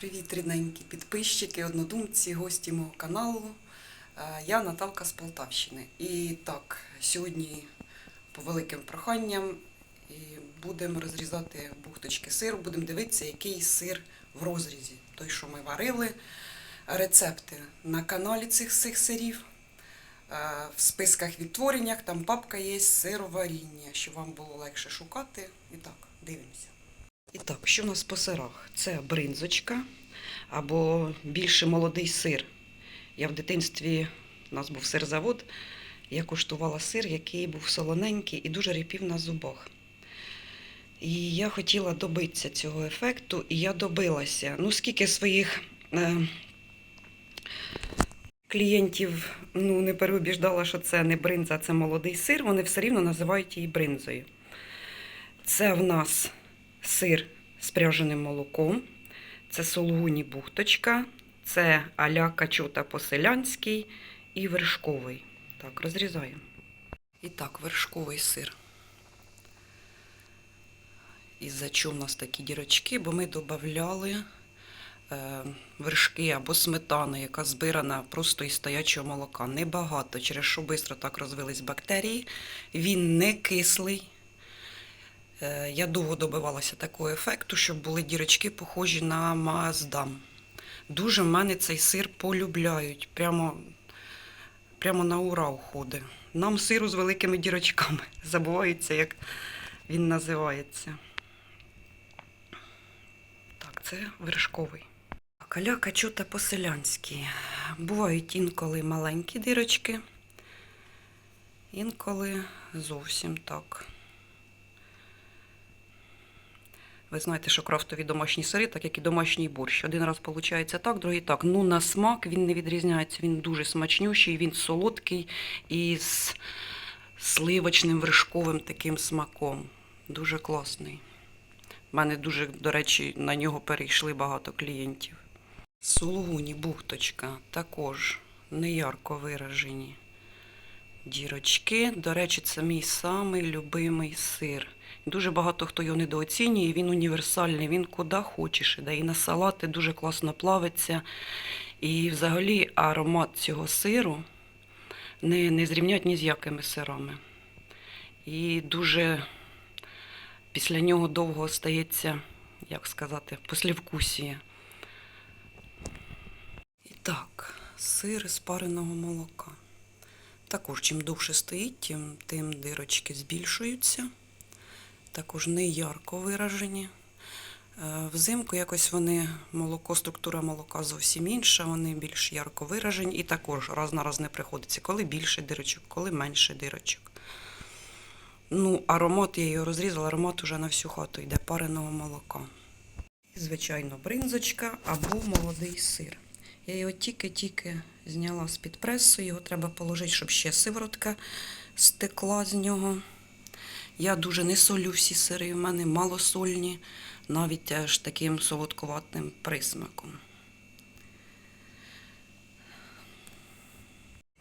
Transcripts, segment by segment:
Привіт, рідненькі підписчики, однодумці, гості мого каналу. Е, Я Наталка з Полтавщини. І так, сьогодні по великим проханням будемо розрізати бухточки сиру, будемо дивитися, який сир в розрізі. Той, що ми варили. Рецепти на каналі цих всіх сирів. Е, В списках відтвореннях там папка є сироваріння, щоб вам було легше шукати. І так, дивимося. І так, що у нас по сирах? Це бринзочка або більше молодий сир. Я в дитинстві, у нас був сирзавод, я куштувала сир, який був солоненький і дуже ріпів на зубах. І я хотіла добитися цього ефекту, і я добилася. Ну, скільки своїх е, клієнтів ну, не переубіждала, що це не бринза, а це молодий сир, вони все рівно називають її бринзою. Це в нас сир з пряженим молоком, це сулугуні бухточка, це аля качута по-селянській і вершковий. Так, розрізаємо. І так, вершковий сир. Із-за чого в нас такі дірочки, бо ми додавали е, вершки або сметану, яка збирана просто із стоячого молока. Небагато, через що швидко так розвились бактерії. Він не кислий. Е, Я довго добивалася такого ефекту, щоб були дірочки похожі на маздам. Дуже в мене цей сир полюбляють. Прямо, прямо на ура уходить. Нам сиру з великими дірочками. Забувається, як він називається. Так, це вершковий. Каля качута по-селянськи. Бувають інколи маленькі дірочки, інколи зовсім так. Ви знаєте, що крафтові домашні сири, так як і домашній борщ. Один раз виходить так, другий так. Ну, на смак він не відрізняється, він дуже смачнющий, він солодкий і з сливочним вершковим таким смаком. Дуже класний. У мене дуже, до речі, на нього перейшли багато клієнтів. Сулугуні бухточка також неярко виражені. Дірочки, до речі, це мій самий любимий сир. Дуже багато хто його недооцінює, він універсальний, він куди хочеш іде. І на салати дуже класно плавиться. І взагалі аромат цього сиру не, не зрівнять ні з якими сирами. І дуже після нього довго остається, як сказати, послівкусія. І так, сир з пареного молока. Також, чим довше стоїть, тим, тим дирочки збільшуються. Також не ярко виражені. Е, Взимку якось вони, молоко, структура молока зовсім інша, вони більш ярко виражені і також раз на раз не приходиться, коли більше дирочок, коли менше дирочок. Ну, аромат я її розрізала, аромат уже на всю хату йде пареного молока. Звичайно, бринзочка або молодий сир. Я його тільки-тільки зняла з-під пресу, його треба положити, щоб ще сиворотка стекла з нього. Я дуже не солю всі сири, в мене малосольні, навіть аж таким солодкуватим присмаком.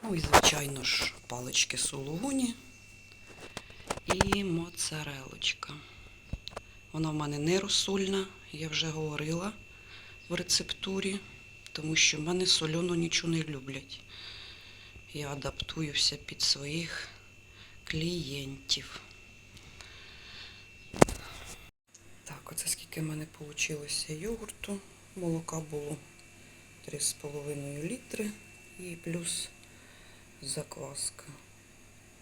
Ну і, звичайно ж, палички сулугуні і моцарелочка. Вона в мене не розсольна, я вже говорила в рецептурі, тому що в мене соляно нічого не люблять. Я адаптуюся під своїх клієнтів. Так, оце скільки в мене вийшло йогурту. Молока було 3,5 літри і плюс закваска.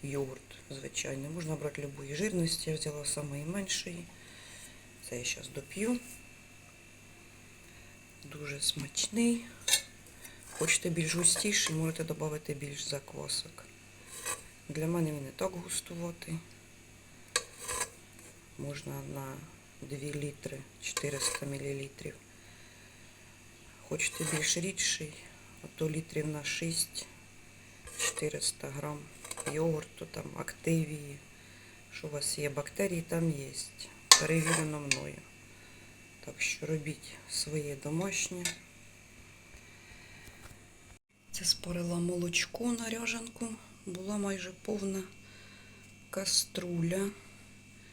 Йогурт, звичайний. Можна брати любої жирності. Я взяла найменшої. Це я зараз доп'ю. Дуже смачний. Хочете більш густіший, можете додати більш заквасок. Для мене він не так густуватий. Можна на 2 літри 400 мл. Хочете більш рідший, а то літрів на 6 400 грам йогурту, там активії. Що у вас є бактерії, там є. Перевірено мною. Так що робіть своє домашнє. Це спарила молочко на ряжанку. Була майже повна каструля.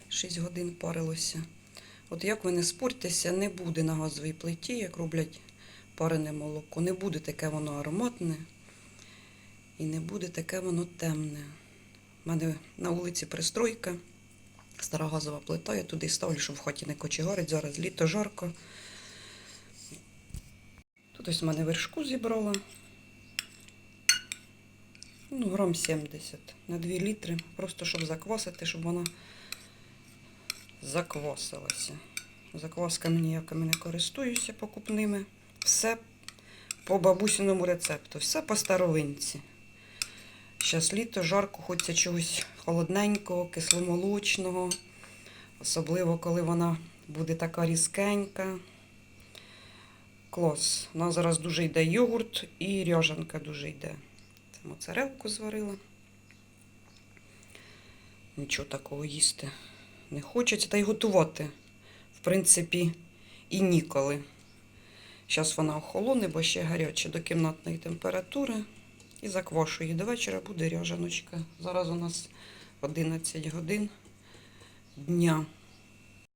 6 годин парилося. От як ви не спортеся, не буде на газовій плиті, як роблять парене молоко. Не буде таке воно ароматне і не буде таке воно темне. У мене на вулиці пристройка, стара газова плита, я туди ставлю, щоб в хаті не кочегарить. Зараз літо жарко. Тут ось в мене вершку зібрала. Ну, грам 70 на 2 літри. Просто щоб заквасити, щоб вона заквасилася. Заквасками ніякими не користуюся покупними. Все по бабусіному рецепту, все по старовинці. Зараз літо, жарко, хочеться чогось холодненького, кисломолочного. Особливо, коли вона буде така різкенька. Клас. У нас зараз дуже йде йогурт і ряжанка дуже йде. Це моцарелку зварила. Нічого такого їсти не хочеться. Та й готувати, в принципі, і ніколи. Зараз вона охолоне, бо ще гаряча до кімнатної температури. І заквашую. До вечора буде ряжаночка. Зараз у нас 11 годин дня.